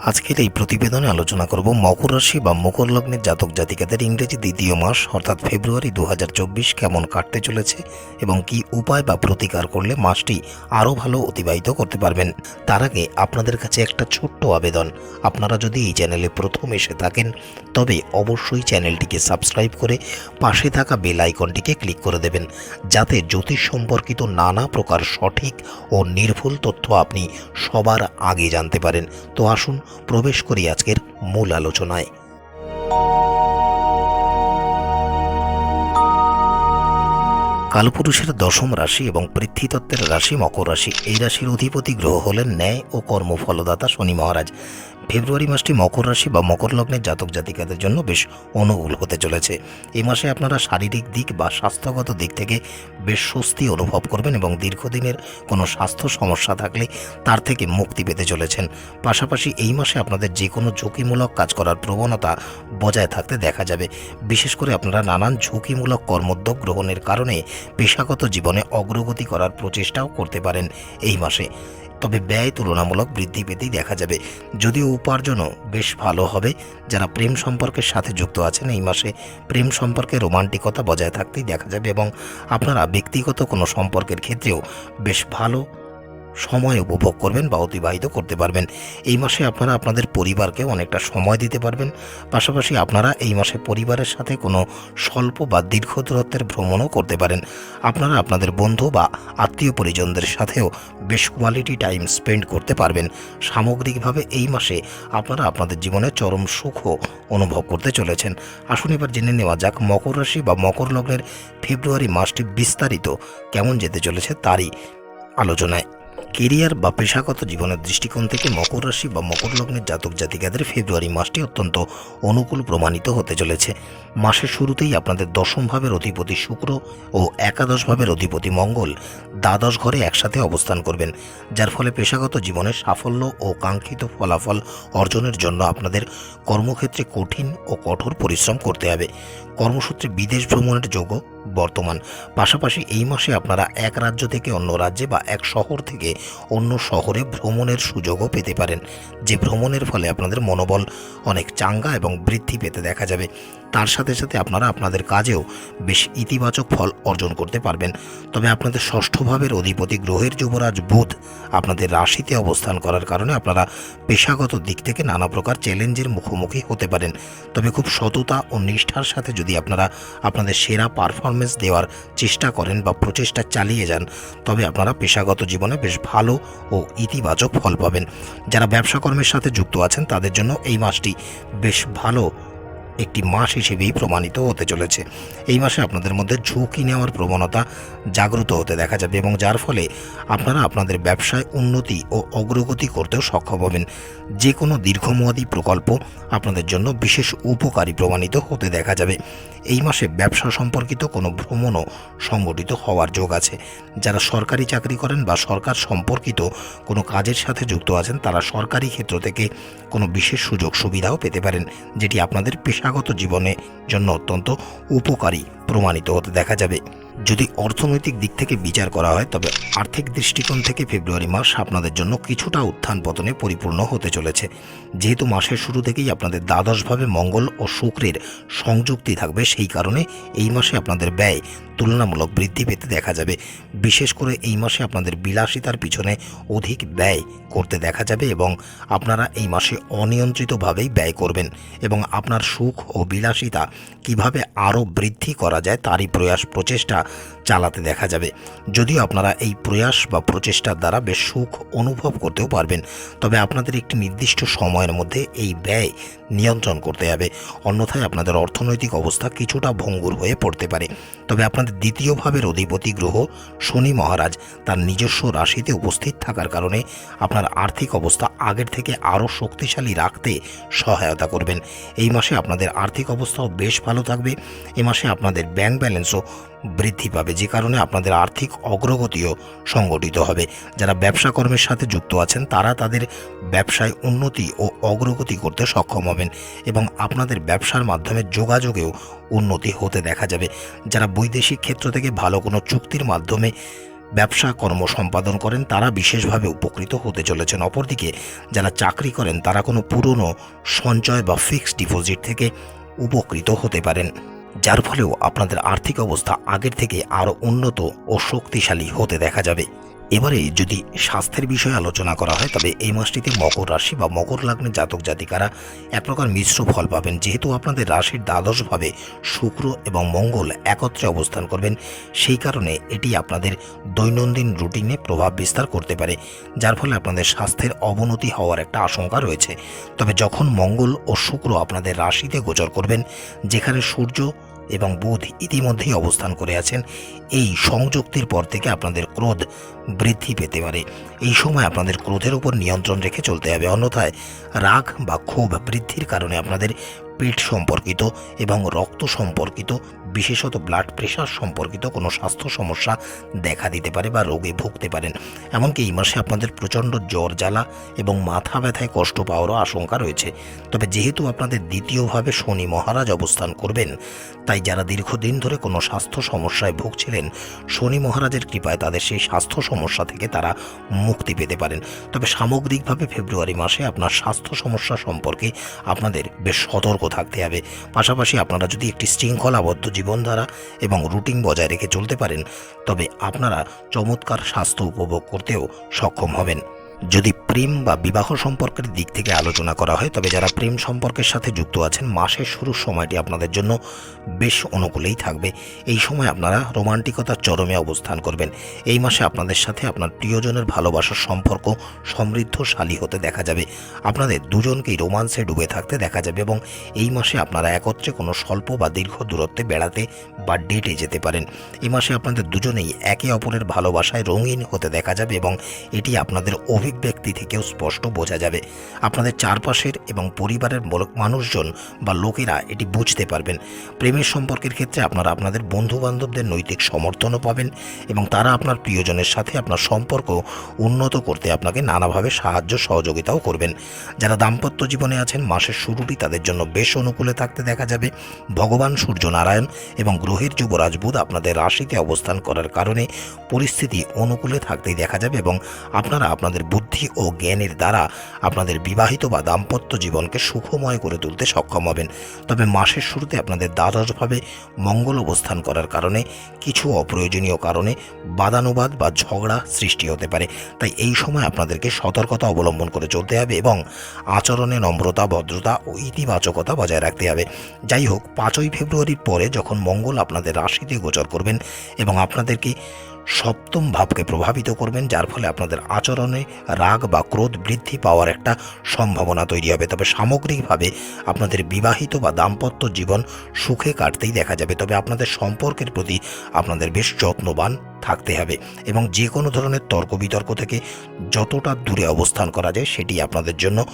আজকের এই প্রতিবেদনে আলোচনা করব মকর রাশি বা মকর লগ্নের জাতক জাতিকাদের ইংরেজি দ্বিতীয় মাস, অর্থাৎ ফেব্রুয়ারি দু হাজার চব্বিশ কেমন কাটতে চলেছে এবং কি উপায় বা প্রতিকার করলে মাসটি আরও ভালো অতিবাহিত করতে পারবেন। তার আগে আপনাদের কাছে একটা ছোট্ট আবেদন। আপনারা যদি এই চ্যানেলে প্রথম এসে থাকেন, তবে অবশ্যই চ্যানেলটিকে সাবস্ক্রাইব করে পাশে থাকা বেল আইকনটিকে ক্লিক করে দেবেন, যাতে জ্যোতিষ সম্পর্কিত নানা প্রকার সঠিক ও নির্ভুল তথ্য আপনি সবার আগে জানতে পারেন। তো আসুন প্রবেশ করি আজকের মূল আলোচনায়। কালপুরুষের দশম রাশি এবং পৃথ্বীতত্ত্বের রাশি মকর রাশি। এই রাশির অধিপতি গ্রহ হলেন ন্যায় ও কর্মফলদাতা শনি মহারাজ। ফেব্রুয়ারি মাসটি মকর রাশি বা মকর লগ্নের জাতক জাতিকাদের জন্য বেশ অনুকূল হতে চলেছে। এই মাসে আপনারা শারীরিক দিক বা স্বাস্থ্যগত দিক থেকে বেশ স্বস্তি অনুভব করবেন এবং দীর্ঘদিনের কোনো স্বাস্থ্য সমস্যা থাকলে তার থেকে মুক্তি পেতে চলেছেন। পাশাপাশি এই মাসে আপনাদের যে কোনো ঝুঁকিমূলক কাজ করার প্রবণতা বজায় থাকতে দেখা যাবে। বিশেষ করে আপনারা নানান ঝুঁকিমূলক কর্মোদ্যোগ গ্রহণের কারণে পেশাগত জীবনে অগ্রগতি করার প্রচেষ্টাও করতে পারেন এই মাসে। তবে ব্যয় তুলনামূলক বৃদ্ধি পেতেই দেখা যাবে। যদিও উপার্জনও বেশ ভালো হবে। যারা প্রেম সম্পর্কের সাথে যুক্ত আছেন এই মাসে প্রেম সম্পর্কে রোমান্টিকতা বজায় থাকতেই দেখা যাবে এবং আপনারা ব্যক্তিগত কোনো সম্পর্কের ক্ষেত্রেও বেশ ভালো সময় উপভোগ করবেন বা অতিবাহিত করতে পারবেন। এই মাসে আপনারা আপনাদের পরিবারকে অনেকটা সময় দিতে পারবেন। পাশাপাশি আপনারা এই মাসে পরিবারের সাথে কোনো স্বল্প বা দীর্ঘ দূরত্বের ভ্রমণও করতে পারেন। আপনারা আপনাদের বন্ধু বা আত্মীয় পরিজনদের সাথেও বেশ কোয়ালিটি টাইম স্পেন্ড করতে পারবেন। সামগ্রিকভাবে এই মাসে আপনারা আপনাদের জীবনে চরম সুখও অনুভব করতে চলেছেন। আসুন এবার জেনে নেওয়া যাক, মকর রাশি বা মকর লগ্নের ফেব্রুয়ারি মাসটি বিস্তারিত কেমন যেতে চলেছে তারই আলোচনায়। কেরিয়ার বা পেশাগত জীবনের দৃষ্টিকোণ থেকে মকর রাশি বা মকর লগ্নের জাতক জাতিকাদের ফেব্রুয়ারি মাসটি অত্যন্ত অনুকূল প্রমাণিত হতে চলেছে। মাসের শুরুতেই আপনাদের দশম ভাবের অধিপতি শুক্র ও একাদশ ভাবের অধিপতি মঙ্গল দ্বাদশ ঘরে একসাথে অবস্থান করবেন, যার ফলে পেশাগত জীবনে সাফল্য ও কাঙ্ক্ষিত ফলাফল অর্জনের জন্য আপনাদের কর্মক্ষেত্রে কঠিন ও কঠোর পরিশ্রম করতে হবে। কর্মসূত্রে বিদেশ ভ্রমণের যোগও বর্তমান। পাশাপাশি এই মাসে আপনারা এক রাজ্য থেকে অন্য রাজ্যে বা এক শহর থেকে অন্য শহরে ভ্রমণের সুযোগও পেতে পারেন। যে ভ্রমণের ফলে আপনাদের মনোবল অনেক চাঙ্গা এবং বৃদ্ধি পেতে দেখা যাবে। তার সাথে সাথে আপনারা আপনাদের কাজেও বেশ ইতিবাচক ফল অর্জন করতে পারবেন। তবে আপনাদের ষষ্ঠ ভাবের অধিপতি গ্রহের যুবরাজ বুধ আপনাদের রাশিতে অবস্থান করার কারণে আপনারা পেশাগত দিক থেকে নানা প্রকার চ্যালেঞ্জের মুখোমুখি হতে পারেন। তবে খুব সততা ও নিষ্ঠার সাথে যদি আপনারা আপনাদের সেরা পারফরমেন্স দেওয়ার চেষ্টা করেন বা প্রচেষ্টা চালিয়ে যান, তবে আপনারা পেশাগত জীবনে বেশ ভালো ও ইতিবাচক ফল পাবেন। যারা ব্যবসা কর্মের সাথে যুক্ত আছেন, তাদের জন্য এই মাসটি বেশ ভালো একটি মাস হিসেবেই প্রমাণিত হতে চলেছে। এই মাসে আপনাদের মধ্যে ঝুঁকি নেওয়ার প্রবণতা জাগ্রত হতে দেখা যাবে এবং যার ফলে আপনারা আপনাদের ব্যবসায় উন্নতি ও অগ্রগতি করতেও সক্ষম হবেন। যে কোনো দীর্ঘমেয়াদী প্রকল্প আপনাদের জন্য বিশেষ উপকারী প্রমাণিত হতে দেখা যাবে। এই মাসে ব্যবসা সম্পর্কিত কোনো ভ্রমণও সংগঠিত হওয়ার যোগ আছে। যারা সরকারি চাকরি করেন বা সরকার সম্পর্কিত কোনো কাজের সাথে যুক্ত আছেন, তারা সরকারি ক্ষেত্র থেকে কোনো বিশেষ সুযোগ সুবিধাও পেতে পারেন, যেটি আপনাদের পেশাগত জীবনের জন্য অত্যন্ত উপকারী প্রমাণিত হতে দেখা যাবে। যদি অর্থনৈতিক দিক থেকে বিচার করা হয়, তবে আর্থিক দৃষ্টিকোণ থেকে ফেব্রুয়ারি মাস আপনাদের জন্য কিছুটা উত্থান পতনে পরিপূর্ণ হতে চলেছে। যেহেতু মাসের শুরু থেকেই আপনাদের দ্বাদশভাবে মঙ্গল ও শুক্রের সংযুক্তি থাকবে, সেই কারণে এই মাসে আপনাদের ব্যয় তুলনামূলক বৃদ্ধি পেতে দেখা যাবে। বিশেষ করে এই মাসে আপনাদের বিলাসিতার পিছনে অধিক ব্যয় করতে দেখা যাবে এবং আপনারা এই মাসে অনিয়ন্ত্রিতভাবেই ব্যয় করবেন এবং আপনার সুখ ও বিলাসিতা কীভাবে আরও বৃদ্ধি করা যায় তারই প্রয়াস প্রচেষ্টা চালাতে দেখা যাবে। যদিও আপনারা এই প্রয়াস বা প্রচেষ্টার দ্বারা বেশ সুখ অনুভব করতেও পারবেন, তবে আপনাদের একটি নির্দিষ্ট সময়ের মধ্যে এই ব্যয় নিয়ন্ত্রণ করতে হবে। অন্যথায় আপনাদের অর্থনৈতিক অবস্থা কিছুটা ভঙ্গুর হয়ে পড়তে পারে। তবে আপনাদের দ্বিতীয় ভাবের অধিপতি গ্রহ শনি মহারাজ তার নিজস্ব রাশিতে উপস্থিত থাকার কারণে আপনার আর্থিক অবস্থা আগের থেকে আরও শক্তিশালী রাখতে সহায়তা করবেন। এই মাসে আপনাদের আর্থিক অবস্থাও বেশ ভালো থাকবে। এ মাসে আপনাদের ব্যাংক ব্যালেন্সও বৃদ্ধি পাবে, যে কারণে আপনাদের আর্থিক অগ্রগতিও সংগঠিত হবে। যারা ব্যবসা কর্মের সাথে যুক্ত আছেন, তারা তাদের ব্যবসায় উন্নতি ও অগ্রগতি করতে সক্ষম হবেন এবং আপনাদের ব্যবসার মাধ্যমে যোগাযোগেও উন্নতি হতে দেখা যাবে। যারা বৈদেশিক ক্ষেত্র থেকে ভালো কোনো চুক্তির মাধ্যমে ব্যবসা কর্ম সম্পাদন করেন, তারা বিশেষভাবে উপকৃত হতে চলেছেন। অপরদিকে যারা চাকরি করেন, তারা কোনো পুরনো সঞ্চয় বা ফিক্সড ডিপোজিট থেকে উপকৃত হতে পারেন। যার ফলেও আপনাদের আর্থিক অবস্থা আগের থেকে আরও উন্নত ও শক্তিশালী হতে দেখা যাবে। এবারে যদি স্বাস্থ্যের বিষয়ে আলোচনা করা হয়, তবে এই মাসটিতে মকর রাশি বা মকর লগ্নে জাতক জাতিকারা এক প্রকার মিশ্র ফল পাবেন। যেহেতু আপনাদের রাশির দ্বাদশভাবে শুক্র এবং মঙ্গল একত্রে অবস্থান করবেন, সেই কারণে এটি আপনাদের দৈনন্দিন রুটিনে প্রভাব বিস্তার করতে পারে, যার ফলে আপনাদের স্বাস্থ্যের অবনতি হওয়ার একটা আশঙ্কা রয়েছে। তবে যখন মঙ্গল ও শুক্র আপনাদের রাশিতে গোচর করবেন, যেখানে সূর্য এবং বুধ ইতিমধ্যেই অবস্থান করে আছেন, এই সংযুক্তির পর থেকে আপনাদের ক্রোধ বৃদ্ধি পেতে পারে। এই সময় আপনাদের ক্রোধের উপর নিয়ন্ত্রণ রেখে চলতে হবে। অন্যথায় রাগ বা ক্ষোভ বৃদ্ধির কারণে আপনাদের পেট সম্পর্কিত এবং রক্ত সম্পর্কিত, বিশেষত ব্লাড প্রেশার সম্পর্কিত কোনো স্বাস্থ্য সমস্যা দেখা দিতে পারে বা রোগে ভুগতে পারেন। এমনকি এই মাসে আপনাদের প্রচণ্ড জ্বর, জ্বালা এবং মাথা ব্যথায় কষ্ট পাওয়ারও আশঙ্কা রয়েছে। তবে যেহেতু আপনাদের দ্বিতীয়ভাবে শনি মহারাজ অবস্থান করবেন, তাই যারা দীর্ঘদিন ধরে কোনো স্বাস্থ্য সমস্যায় ভুগছিলেন, শনি মহারাজের কৃপায় তাদের সেই স্বাস্থ্য সমস্যা থেকে তারা মুক্তি পেতে পারেন। তবে সামগ্রিকভাবে ফেব্রুয়ারি মাসে আপনার স্বাস্থ্য সমস্যা সম্পর্কে আপনাদের বেশ সতর্ক থাকতে হবে। পাশাপাশি আপনারা যদি একটি শৃঙ্খলাবদ্ধ জীবনধারা এবং রুটিন বজায় রেখে চলতে পারেন, তবে আপনারা চমৎকার স্বাস্থ্য উপভোগ করতেও সক্ষম হবেন। যদি প্রেম বা বিবাহ সম্পর্কের দিক থেকে আলোচনা করা হয়, তবে যারা প্রেম সম্পর্কের সাথে যুক্ত আছেন, মাসের শুরুর সময়টি আপনাদের জন্য বেশ অনুকূলেই থাকবে। এই সময় আপনারা রোমান্টিকতার চরমে অবস্থান করবেন। এই মাসে আপনাদের সাথে আপনার প্রিয়জনের ভালোবাসার সম্পর্ক সমৃদ্ধশালী হতে দেখা যাবে। আপনাদের দুজনকেই রোমান্সে ডুবে থাকতে দেখা যাবে এবং এই মাসে আপনারা একত্রে কোনো স্বল্প বা দীর্ঘ দূরত্বে বেড়াতে বা ডেটে যেতে পারেন। এই মাসে আপনাদের দুজনেই একে অপরের ভালোবাসায় রঙিন হতে দেখা যাবে এবং এটি আপনাদের অভিব্যক্তি থেকেও স্পষ্ট বোঝা যাবে। আপনাদের চারপাশের এবং পরিবারের মানুষজন বা লোকেরা এটি বুঝতে পারবেন। প্রেমের সম্পর্কের ক্ষেত্রে আপনারা আপনাদের বন্ধু বান্ধবদের নৈতিক সমর্থনও পাবেন এবং তারা আপনার প্রিয়জনের সাথে আপনার সম্পর্ক উন্নত করতে আপনাকে নানাভাবে সাহায্য সহযোগিতাও করবেন। যারা দাম্পত্য জীবনে আছেন, মাসের শুরুটি তাদের জন্য বেশ অনুকূলে থাকতে দেখা যাবে। ভগবান সূর্য নারায়ণ এবং গ্রহের যুবরাজ বুধ আপনাদের রাশিতে অবস্থান করার কারণে পরিস্থিতি অনুকূলে থাকতেই দেখা যাবে এবং আপনারা আপনাদের বুদ্ধি ও জ্ঞানের দ্বারা আপনাদের বিবাহিত বা দাম্পত্য জীবনকে সুখময় করে তুলতে সক্ষম হবেন। তবে মাসের শুরুতে আপনাদের দ্বাদশভাবে মঙ্গল অবস্থান করার কারণে, কিছু অপ্রয়োজনীয় কারণে বাদানুবাদ বা ঝগড়া সৃষ্টি হতে পারে। তাই এই সময় আপনাদেরকে সতর্কতা অবলম্বন করে চলতে হবে এবং আচরণে নম্রতা, ভদ্রতা ও ইতিবাচকতা বজায় রাখতে হবে। যাই হোক, পাঁচই ফেব্রুয়ারির পরে যখন মঙ্গল আপনাদের রাশিতে গোচর করবেন এবং আপনাদেরকে সপ্তম ভাবকে প্রভাবিত করবেন, যার ফলে আপনাদের আচরণে রাগ বা ক্রোধ বৃদ্ধি পাওয়ার একটা সম্ভাবনা তৈরি হবে। তবে সামগ্রিকভাবে আপনাদের বিবাহিত বা দাম্পত্য জীবন সুখে কাটতেই দেখা যাবে। তবে আপনাদের সম্পর্কের প্রতি আপনাদের বেশ যত্নবান থাকতে হবে এবং যে কোনো ধরনের তর্ক বিতর্ক থেকে যতটা দূরে অবস্থান করা যায় সেটি আপনাদের জন্য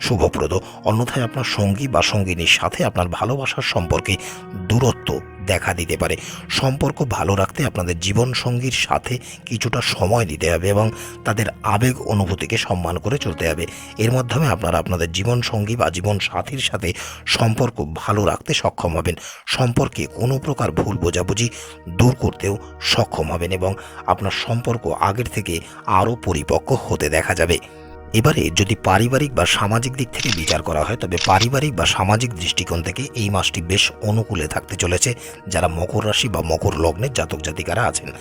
শুভপ্রদ। অন্যথায় আপনার সঙ্গী বা সঙ্গিনীর সাথে আপনার ভালোবাসার সম্পর্কে দূরত্ব দেখা দিতে পারে। সম্পর্ক ভালো রাখতে আপনাদের জীবন সঙ্গীর সাথে কিছুটা সময় দিতে হবে এবং তাদের আবেগ অনুভূতিকে সম্মান করে চলতে হবে। এর মাধ্যমে আপনারা আপনাদের জীবন সঙ্গী বা জীবন সাথীর সাথে সম্পর্ক ভালো রাখতে সক্ষম হবেন। সম্পর্কে কোনো প্রকার ভুল বোঝাবুঝি দূর করতেও সক্ষম হবেন এবং আপনার সম্পর্ক আগের থেকে আরও পরিপক্ক হতে দেখা যাবে। এবারে যদি পারিবারিক বা সামাজিক দিক থেকে বিচার করা হয়, তবে পারিবারিক বা সামাজিক দৃষ্টিকোণ থেকে এই মাসটি বেশ অনুকূলে থাকতে চলেছে যারা মকর রাশি বা মকর লগ্নের জাতক জাতিকারা আছেন।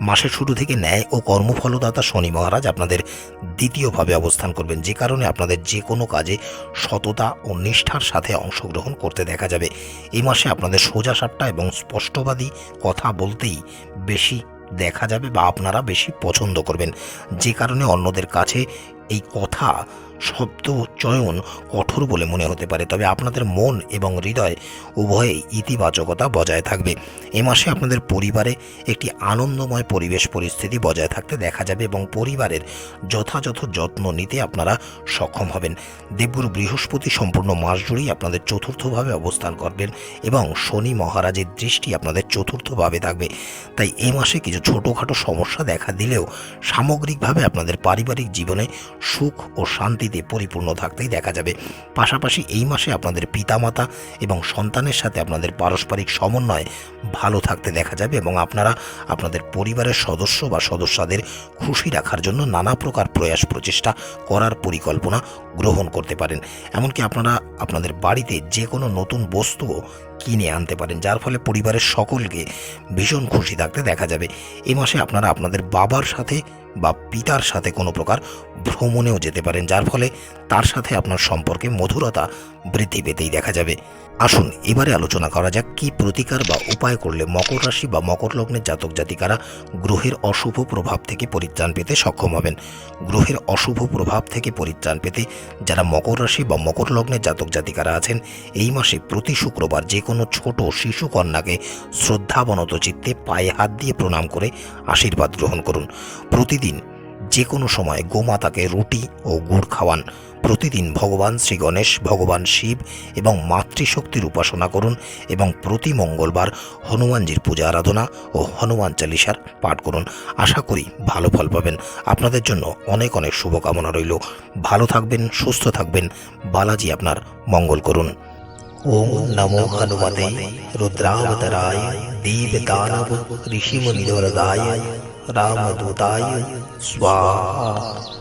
মাসের শুরু থেকে ন্যায় ও কর্মফলদাতা শনি মহারাজ আপনাদের দ্বিতীয়ভাবে অবস্থান করবেন। যে কারণে আপনাদের যে কোনো কাজে সততা ও নিষ্ঠার সাথে অংশগ্রহণ করতে দেখা যাবে। এই মাসে আপনাদের সোজা সাপটা এবং স্পষ্টবাদী কথা বলতেই বেশি দেখা যাবে বা আপনারা বেশি পছন্দ করবেন। যে কারণে অন্যদের কাছে এই কথা শব্দ চয়ন কঠোর বলে মনে হতে পারে, তবে আপনাদের মন এবং হৃদয় উভয়ে ইতিবাচকতা বজায় থাকবে। এ মাসে আপনাদের পরিবারে একটি আনন্দময় পরিবেশ পরিস্থিতি বজায় থাকতে দেখা যাবে এবং পরিবারের যথাযথ যত্ন নিতে আপনারা সক্ষম হবেন। দেবগুরু বৃহস্পতি সম্পূর্ণ মাস জুড়েই আপনাদের চতুর্থভাবে অবস্থান করবেন এবং শনি মহারাজের দৃষ্টি আপনাদের চতুর্থভাবে থাকবে। তাই এ মাসে কিছু ছোটোখাটো সমস্যা দেখা দিলেও সামগ্রিকভাবে আপনাদের পারিবারিক জীবনে সুখ ও শান্তিতে পরিপূর্ণ থাকতেই দেখা যাবে। পাশাপাশি এই মাসে আপনাদের পিতামাতা এবং সন্তানের সাথে আপনাদের পারস্পরিক সমন্বয় ভালো থাকতে দেখা যাবে এবং আপনারা আপনাদের পরিবারের সদস্য বা সদস্যদের খুশি রাখার জন্য নানা প্রকার প্রয়াস, প্রচেষ্টা করার পরিকল্পনা গ্রহণ করতে পারেন। এমনকি আপনারা আপনাদের বাড়িতে যে কোনো নতুন বস্তুও কিনে আনতে পারেন, যার ফলে পরিবারের সকলকে ভীষণ খুশি থাকতে দেখা যাবে। এ মাসে আপনারা আপনাদের বাবার সাথে বা পিতার সাথে কোনো প্রকার ভ্রমণেও যেতে পারেন, যার ফলে তার সাথে আপনার সম্পর্কে মধুরতা বৃদ্ধি পেতেই দেখা যাবে। আসুন, এবারে আলোচনা করা যাক কি প্রতিকার বা উপায় করলে মকর রাশি বা মকর লগ্নের জাতক জাতিকারা গ্রহের অশুভ প্রভাব থেকে পরিত্রাণ পেতে সক্ষম হবেন। গ্রহের অশুভ প্রভাব থেকে পরিত্রাণ পেতে যারা মকর রাশি বা মকর লগ্নের জাতক জাতিকারা আছেন, এই মাসে প্রতি শুক্রবার যে কোনো ছোট শিশু কন্যাকে শ্রদ্ধাবনত চিত্তে পায়ে হাত দিয়ে প্রণাম করে আশীর্বাদ গ্রহণ করুন। প্রতিদিন যে কোনো সময় গোমাতাকে রুটি ও গুড় খাওয়ান। প্রতিদিন ভগবান শ্রী গণেশ, ভগবান শিব এবং মাতৃশক্তির উপাসনা করুন এবং প্রতি মঙ্গলবার হনুমানজির পূজা আরাধনা ও হনুমান চালিসার পাঠ করুন। আশা করি ভালো ফল পাবেন। আপনাদের জন্য অনেক অনেক শুভকামনা রইল। ভালো থাকবেন, সুস্থ থাকবেন। বালাজি আপনার মঙ্গল করুন। ओम नमो हनुमते रुद्रावतराय दीपदानव ऋषिमुनिवरदाय रामदूताय स्वाहा।